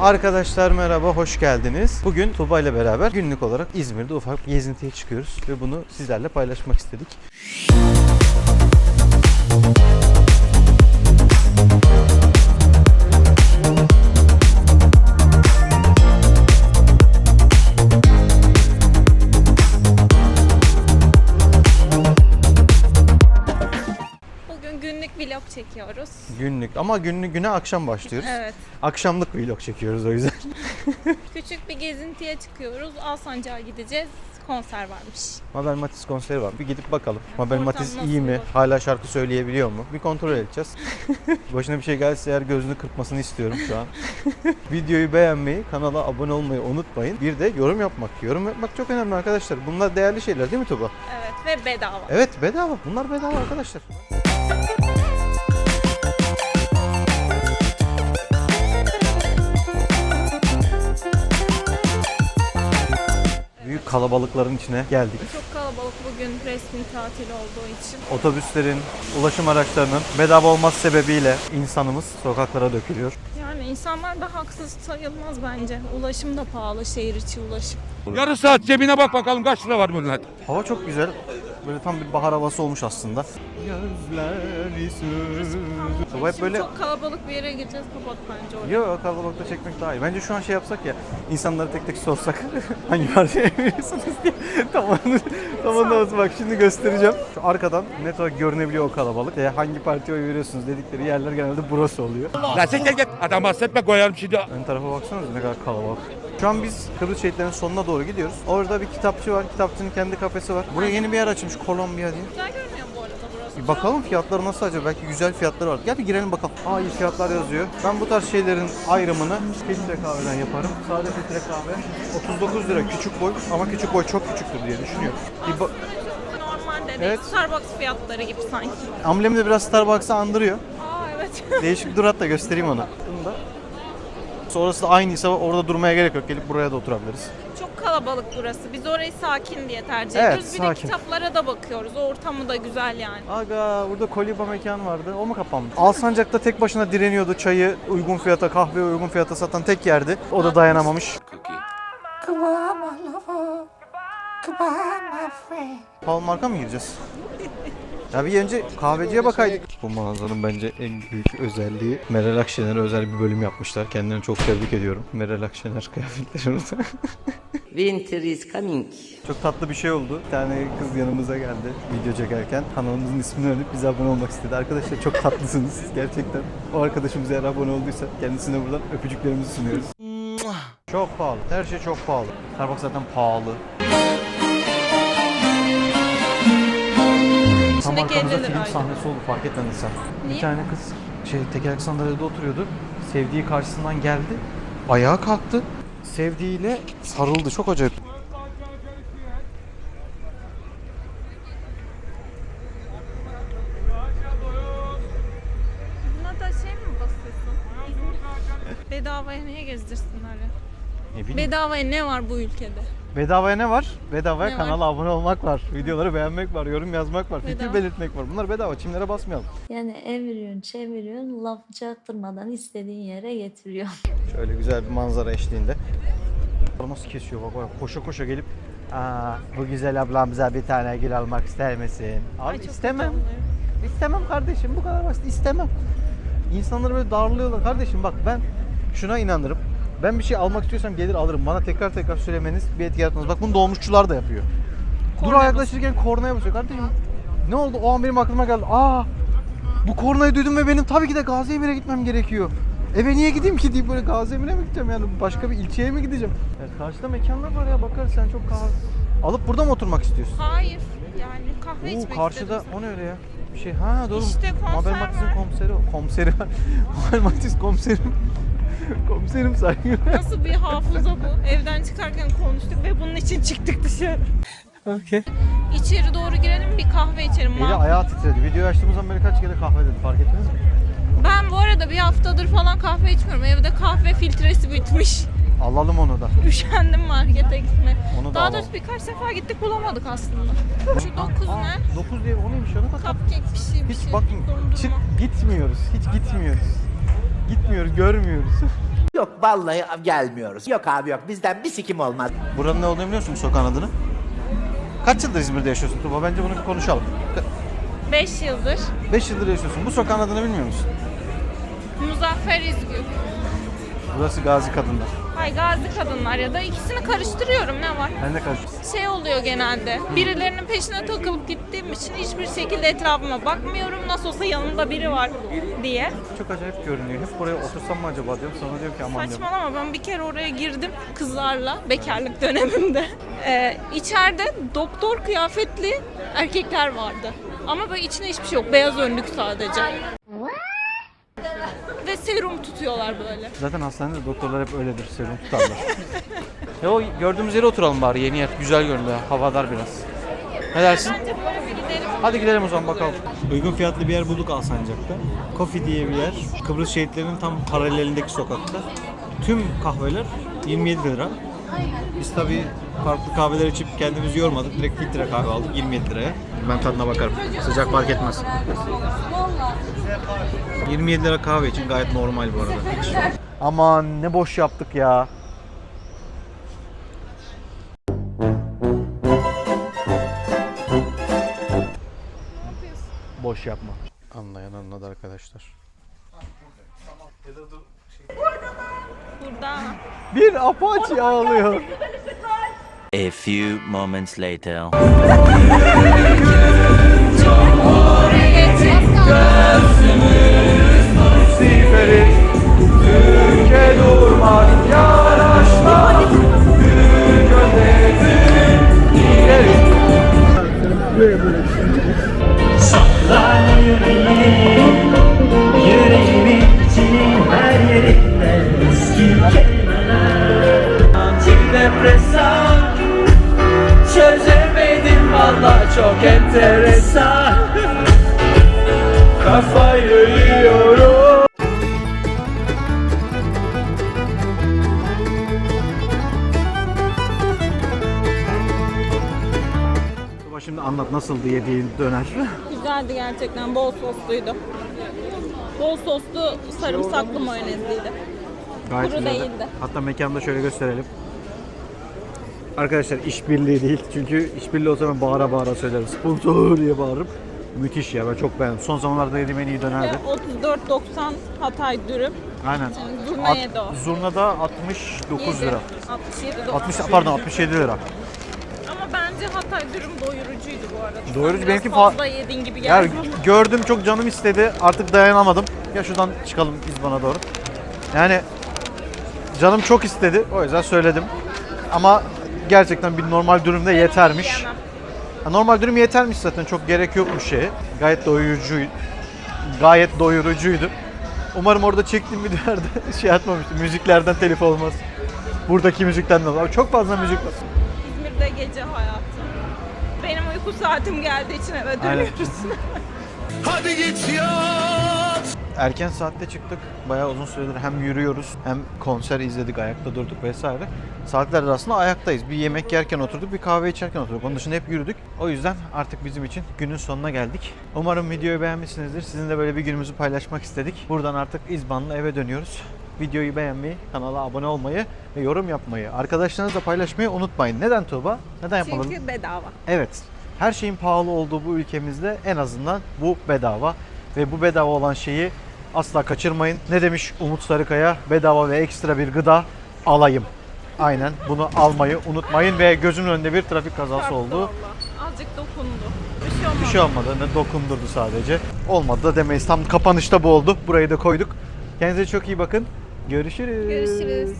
Arkadaşlar merhaba, hoş geldiniz. Bugün Tuba ile beraber günlük olarak İzmir'de ufak bir gezintiye çıkıyoruz ve bunu sizlerle paylaşmak istedik. Bugün çekiyoruz. Günlük ama günlük güne akşam başlıyoruz. Evet. Akşamlık vlog çekiyoruz o yüzden. Küçük bir gezintiye çıkıyoruz. Alsancak'a gideceğiz. Konser varmış. Mabel Matiz konseri var. Bir gidip bakalım. Mabel ortam Matiz iyi mi? olur? Hala şarkı söyleyebiliyor mu? Bir kontrol edeceğiz. Başına bir şey gelse eğer gözünü kırpmasını istiyorum şu an. Videoyu beğenmeyi, kanala abone olmayı unutmayın. Bir de yorum yapmak. Yorum yapmak çok önemli arkadaşlar. Bunlar değerli şeyler değil mi Tuba? Evet ve bedava. Evet bedava. Bunlar bedava arkadaşlar. Kalabalıkların içine geldik. Çok kalabalık bugün resmi tatil olduğu için. Otobüslerin, ulaşım araçlarının bedava olması sebebiyle insanımız sokaklara dökülüyor. Yani insanlar da haksız sayılmaz bence. Ulaşım da pahalı, şehir içi ulaşım. Yarım saat cebine bak bakalım kaç lira var hadi. Hava çok güzel. Böyle tam bir bahar havası olmuş aslında. Gözleri sürdü. Bu hep Şimdi böyle çok kalabalık bir yere gideceğiz. Kapat bence orayı. Yok kalabalıkta çekmek daha iyi. Bence şu an şey yapsak ya, insanları tek tek sorsak hangi partiye veriyorsunuz diye. tamam, tamam tamam bak şimdi göstereceğim. Şu arkadan net olarak görünebiliyor o kalabalık. E, hangi partiye oy veriyorsunuz dedikleri yerler genelde burası oluyor. La sen gel gel. Adam bahsetme koyarım şimdi. Ön tarafa baksanıza ne kadar kalabalık. Şu an biz Kıbrıs şehitlerinin sonuna doğru gidiyoruz. Orada bir kitapçı var. Kitapçının kendi kafesi var. Buraya yeni bir yer açılmış Kolombiya diye. Güzel görünüyor bu arada burası. Bir bakalım fiyatları nasıl acaba? Belki güzel fiyatları var. Gel bir girelim bakalım. Aa iyi fiyatlar yazıyor. Ben bu tarz şeylerin ayrımını filtre kahveden yaparım. Sade filtre kahve 39 lira küçük boy ama küçük boy çok küçüktür diye düşünüyorum. Bir ba- Normalde de Evet. Starbucks fiyatları gibi sanki. Amblemi de biraz Starbucks'ı andırıyor. Aa evet. Değişik dur hatta göstereyim onu. Bunu da. Sonrası da aynıysa orada durmaya gerek yok. Gelip buraya da oturabiliriz. Çok kalabalık burası. Biz orayı sakin diye tercih Evet, ediyoruz. Bir sakin. de kitaplara da bakıyoruz. O ortamı da güzel yani. Aga burada Koliba mekan vardı. O mu kapanmış? Alsancak'ta tek başına direniyordu. Çayı uygun fiyata, kahve uygun fiyata satan tek yerdi. O da dayanamamış. Paul marka mı gireceğiz? Ya bir önce kahveciye bakaydık. Bu mağazanın bence en büyük özelliği Meral Akşener'e özel bir bölüm yapmışlar. Kendilerini çok tebrik ediyorum. Meral Akşener kıyafetleri orada. Winter is coming. Çok tatlı bir şey oldu. Bir tane kız yanımıza geldi video çekerken. Kanalımızın ismini öğrenip bize abone olmak istedi. Arkadaşlar çok tatlısınız gerçekten. O arkadaşımız eğer abone olduysa kendisine buradan öpücüklerimizi sunuyoruz. Çok pahalı. Her şey çok pahalı. Starbucks zaten pahalı. Tam İçindeki arkamızda 50 film liraydı. sahnesi oldu fark etmedin sen. Bir Niye? tane kız şey tekerlekli sandalyede oturuyordu. Sevdiği karşısından geldi. Ayağa kalktı. Sevdiğiyle sarıldı. Çok acayip. Buna da şey mi basıyorsun? Bedavaya niye gezdirsinler ya? Ne bileyim. Bedavaya ne var bu ülkede? Bedavaya ne var? Bedavaya Ne kanala abone olmak var. Videoları beğenmek var, yorum yazmak var, fikir Bedava. belirtmek var. Bunlar bedava. Çimlere basmayalım. Yani eviriyorsun, çeviriyorsun, laf çaktırmadan istediğin yere getiriyor. Şöyle güzel bir manzara eşliğinde. Nasıl kesiyor bak bak koşa koşa gelip Aa, bu güzel ablamıza bir tane gül almak ister misin? Abi Ay, çok istemem. kötü. İstemem kardeşim bu kadar basit istemem. İnsanları böyle darlıyorlar. Kardeşim bak ben şuna inanırım. Ben bir şey almak istiyorsam gelir alırım. Bana tekrar tekrar söylemeniz bir etki yaratmaz. Bak bunu dolmuşçular da yapıyor. Dur Kornaya yaklaşırken kornaya basıyor kardeşim. Ne oldu? O an benim aklıma geldi. Aa! Bu kornayı duydum ve benim tabii ki de Gaziemir'e gitmem gerekiyor. Eve niye gideyim ki deyip böyle Gaziemir'e mi gideceğim yani başka bir ilçeye mi gideceğim? Ya karşıda mekanlar var ya bakarız sen çok kahve. Alıp burada mı oturmak istiyorsun? Hayır. Yani kahve Oo içmek karşıda o ne öyle ya? Bir şey ha doğru. İşte konser Mabel Matiz'in var. komiseri o. Komiseri. Mabel Matiz komiserim. Komiserim saygı. Nasıl bir hafıza bu? Evden çıkarken konuştuk ve bunun için çıktık dışarı. Okey. İçeri doğru girelim bir kahve içelim. Eli Ma- ayağı titredi. Videoyu açtığımızdan beri kaç kere kahve dedi fark ettiniz mi? Ben bu arada bir haftadır falan kahve içmiyorum. Evde kahve filtresi bitmiş. Alalım onu da. Üşendim markete gitme. Onu da Daha alalım. doğrusu birkaç sefer gittik bulamadık aslında. Şu 9 Aa, ne? 9 diye o neymiş? Ne kadar Cupcake bir şey bir Hiç şey. bakın Dondurma. çık gitmiyoruz. Hiç gitmiyoruz. Gitmiyoruz, görmüyoruz. Yok vallahi gelmiyoruz. Yok abi yok bizden bir sikim olmaz. Buranın ne olduğunu biliyor musun bu sokağın adını? Kaç yıldır İzmir'de yaşıyorsun Tuba? Bence bunu bir konuşalım. 5 yıldır 5 yıldır yaşıyorsun. Bu sokağın adını bilmiyor musun? Muzaffer İzgür. Burası Gazi Kadınlar. Hay gazi kadınlar ya da ikisini karıştırıyorum ne var? Ben de karıştım. Şey oluyor genelde. Birilerinin peşine takılıp gittiğim için hiçbir şekilde etrafıma bakmıyorum. Nasıl olsa yanımda biri var diye. Çok acayip görünüyor. Hep buraya otursam mı acaba diyorum. Sonra diyorum ki aman diyorum. Saçmalama ben bir kere oraya girdim kızlarla bekarlık dönemimde. Ee, içeride doktor kıyafetli erkekler vardı. Ama böyle içinde hiçbir şey yok. Beyaz önlük sadece. Serum tutuyorlar böyle. Zaten hastanede doktorlar hep öyledir. Serum tutarlar. ya o gördüğümüz yere oturalım bari. Yeni yer. Güzel görünüyor. Havadar biraz. Ne dersin? Bence böyle bir gidelim. Hadi gidelim o zaman bakalım. Uygun fiyatlı bir yer bulduk Alsancak'ta. Coffee diye bir yer. Kıbrıs şehitlerinin tam paralelindeki sokakta. Tüm kahveler 27 lira. Biz tabii farklı kahveler içip kendimizi yormadık. Direkt filtre kahve aldık 27 liraya. Ben tadına bakarım. Sıcak fark etmez. 27 lira kahve için gayet normal bu arada. Aman ne boş yaptık ya. Boş yapma. Anlayan anladı arkadaşlar. Burada. Bir apache ağlıyor. A few moments later. Türkiye çok enteresan Kafayı yiyorum Baba şimdi anlat nasıldı yediğin döner. Güzeldi gerçekten. Bol sosluydu. Bol soslu sarımsaklı mayonezliydi. Gayet Kuru güzeldi. değildi. Hatta mekanda şöyle gösterelim. Arkadaşlar işbirliği değil. Çünkü işbirliği olsa ben bağıra bağıra söylerim. Sponsor diye bağırırım. Müthiş ya ben çok beğendim. Son zamanlarda yediğim en iyi dönerdi. 34.90 Hatay dürüm. Aynen. Zurna yedi o. Zurnada 69 Yedi. lira. 67 60 pardon 67 lira. Ama bence Hatay dürüm doyurucuydu bu arada. Doyurucu, Biraz benimki fa- fazla yedin gibi Ya geldi. gördüm çok canım istedi. Artık dayanamadım. Ya şuradan çıkalım İzban'a doğru. Yani canım çok istedi. O yüzden söyledim. Ama gerçekten bir normal dürümde yetermiş. Normal dürüm yetermiş zaten. Çok gerek yokmuş şeye. Gayet doyurucu gayet doyurucuydu. Umarım orada çektiğim videolarda şey atmamıştım. Müziklerden telif olmaz. Buradaki müzikten de var. Çok fazla müzik var. İzmir'de gece hayatı. Benim uyku saatim geldiği için eve dönüyoruz. Erken saatte çıktık. Bayağı uzun süredir hem yürüyoruz hem konser izledik, ayakta durduk vesaire. Saatlerdir aslında ayaktayız. Bir yemek yerken oturduk, bir kahve içerken oturduk. Onun dışında hep yürüdük. O yüzden artık bizim için günün sonuna geldik. Umarım videoyu beğenmişsinizdir. Sizinle böyle bir günümüzü paylaşmak istedik. Buradan artık İzban'la eve dönüyoruz. Videoyu beğenmeyi, kanala abone olmayı ve yorum yapmayı, arkadaşlarınızla paylaşmayı unutmayın. Neden Tuğba? Neden yapalım? Çünkü bedava. Evet. Her şeyin pahalı olduğu bu ülkemizde en azından bu bedava. Ve bu bedava olan şeyi asla kaçırmayın. Ne demiş Umut Sarıkaya? Bedava ve ekstra bir gıda alayım. Aynen bunu almayı unutmayın ve gözümün önünde bir trafik kazası oldu. valla. Azıcık dokundu. Bir şey olmadı. Bir şey olmadı. Ne dokundurdu sadece. Olmadı da demeyiz. Tam kapanışta bu oldu. Burayı da koyduk. Kendinize çok iyi bakın. Görüşürüz. Görüşürüz.